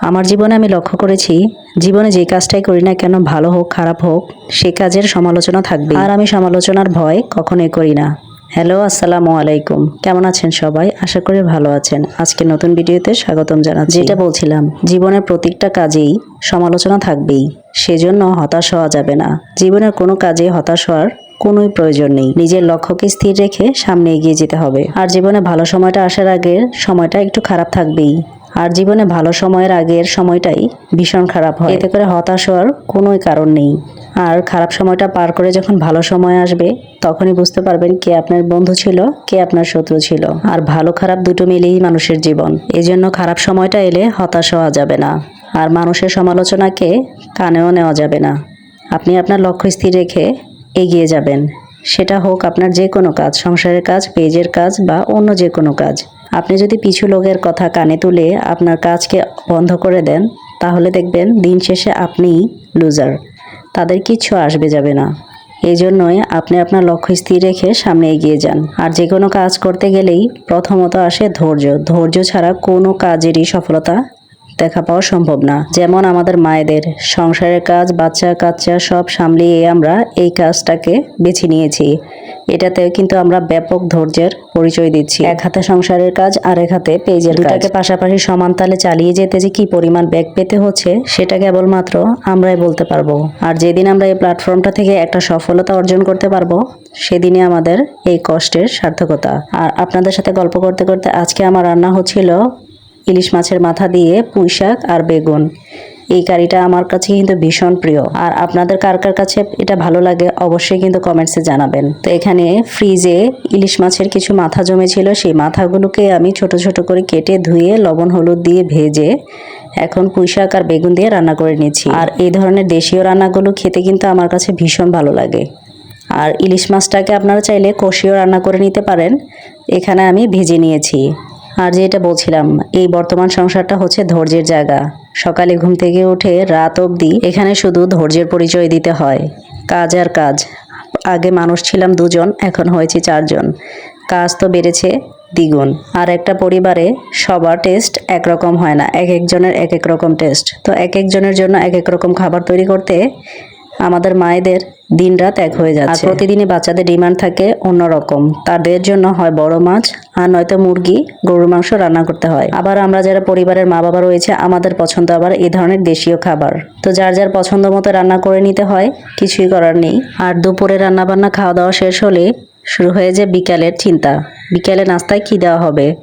আমার জীবনে আমি লক্ষ্য করেছি, জীবনে যে কাজটাই করি না কেন, ভালো হোক, খারাপ হোক, সে কাজের সমালোচনা থাকবে আর আমি সমালোচনার ভয় কখনোই করি না। হ্যালো, আসসালামু আলাইকুম। কেমন আছেন সবাই? আশা করি ভালো আছেন। আজকে নতুন ভিডিওতে স্বাগতম জানাচ্ছি। যেটা বলছিলাম, জীবনের প্রত্যেকটা কাজেই সমালোচনা থাকবেই। সেজন্য হতাশ হওয়া যাবে না। জীবনের কোনো কাজে হতাশ হওয়ার কোনোই প্রয়োজন নেই। নিজের লক্ষ্যকে স্থির রেখে সামনে এগিয়ে যেতে হবে। আর জীবনে ভালো সময়টা আসার আগে সময়টা একটু খারাপ থাকবেই। আর জীবনে ভালো সময়ের আগের সময়টাই ভীষণ খারাপ হয়। এতে করে হতাশ হওয়ার কোনোই কারণ নেই। আর খারাপ সময়টা পার করে যখন ভালো সময় আসবে, তখনই বুঝতে পারবেন কে আপনার বন্ধু ছিল, কে আপনার শত্রু ছিল। আর ভালো খারাপ দুটো মিলেই মানুষের জীবন। এজন্য খারাপ সময়টা এলে হতাশ হওয়া যাবে না। আর মানুষের সমালোচনাকে কানেও নেওয়া যাবে না। আপনি আপনার লক্ষ্য স্থির রেখে এগিয়ে যাবেন। সেটা হোক আপনার যে কোনো কাজ, সংসারের কাজ, পেজের কাজ বা অন্য যে কোনো কাজ। আপনি যদি পিছু লোকের কথা কানে তুলে আপনার কাজকে বন্ধ করে দেন, তাহলে দেখবেন দিন শেষে আপনি লুজার তাদের কিচ্ছু আসবে যাবে না। এই জন্যই আপনি আপনার লক্ষ্য স্থির রেখে সামনে এগিয়ে যান। আর যে কোনো কাজ করতে গেলেই প্রথমত আসে ধৈর্য। ধৈর্য ছাড়া কোনো কাজেরই সফলতা দেখা পাওয়া সম্ভব না। যেমন আমাদের মায়েদের, সংসারের কাজ, বাচ্চা কাচ্চা সব সামলিয়ে আমরা এই কাজটাকে বেছে নিয়েছি। এটাতেও কিন্তু আমরা ব্যাপক ধৈর্যের পরিচয় দিচ্ছি। এক হাতে সংসারের কাজ আর এক হাতে পেজের দুটাকে পাশাপাশি সমান তালে চালিয়ে যেতে যে কি পরিমাণ ব্যাগ পেতে হচ্ছে, সেটা কেবলমাত্র আমরাই বলতে পারব। আর যেদিন আমরা এই প্ল্যাটফর্মটা থেকে একটা সফলতা অর্জন করতে পারব, সেদিনই আমাদের এই কষ্টের সার্থকতা। আর আপনাদের সাথে গল্প করতে করতে আজকে আমার রান্না হচ্ছিল ইলিশ মাছের মাথা দিয়ে পুঁই শাক আর বেগুন। এই কারিটা আমার কাছে কিন্তু ভীষণ প্রিয়। আর আপনাদের কার কার কাছে এটা ভালো লাগে অবশ্যই কিন্তু কমেন্টসে জানাবেন। তো এখানে ফ্রিজে ইলিশ মাছের কিছু মাথা জমেছিল। সেই মাথাগুলোকে আমি ছোট ছোট করে কেটে ধুয়ে লবণ, হলুদ দিয়ে ভেজে এখন পুঁই শাক আর বেগুন দিয়ে রান্না করে নিয়েছি আর এই ধরনের দেশীয় রান্নাগুলো খেতে কিন্তু আমার কাছে ভীষণ ভালো লাগে। আর ইলিশ মাছটাকে আপনারা চাইলে কষিয়েও রান্না করে নিতে পারেন। এখানে আমি ভেজে নিয়েছি। আর যেটা বলছিলাম, এই বর্তমান সংসারটা হচ্ছে ধৈর্যের জায়গা। সকালে ঘুম থেকে উঠে রাত অবধি এখানে শুধু ধৈর্যের পরিচয় দিতে হয়। কাজ আর কাজ। আগে মানুষ ছিলাম দুজন, এখন হয়েছে চারজন। কাজ তো বেড়েছে দ্বিগুণ। আর একটা পরিবারে সবার টেস্ট একরকম হয় না। এক একজনের এক এক রকম টেস্ট। তো এক একজনের জন্য এক এক রকম খাবার তৈরি করতে আমাদের মায়েদের দিনরাত এক হয়ে যাচ্ছে। প্রতিদিনই বাচ্চাদের ডিমান্ড থাকে অন্যরকম তাদের জন্য হয় বড় মাছ, আর নয়তো মুরগি, গরুর মাংস রান্না করতে হয়। আবার আমরা যারা পরিবারের মা বাবা রয়েছে, আমাদের পছন্দ আবার এই ধরনের দেশীয় খাবার। তো যার যার পছন্দ মতো রান্না করে নিতে হয়, কিছুই করার নেই। আর দুপুরে রান্না বান্না খাওয়া দাওয়া শেষ হলে শুরু হয়ে যায় বিকালের চিন্তা। বিকালে নাস্তায় কি দেওয়া হবে?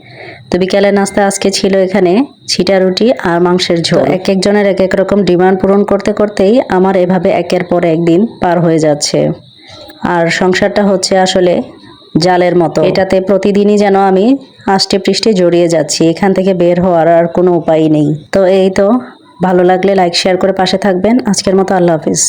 তো বিকালের নাস্তা আজকে ছিল এখানে ছিটা রুটি আর মাংসের ঝোল। এক একজনের এক এক রকম ডিমান্ড পূরণ করতে করতেই আমার এভাবে একের পর একদিন পার হয়ে যাচ্ছে। আর সংসারটা হচ্ছে আসলে জালের মতো। এটাতে প্রতিদিনই যেন আমি আষ্টে পৃষ্ঠে জড়িয়ে যাচ্ছি, এখান থেকে বের হওয়ার আর কোনো উপায় নেই। তো এই তো, ভালো লাগলে লাইক শেয়ার করে পাশে থাকবেন। আজকের মতো আল্লাহ হাফিজ।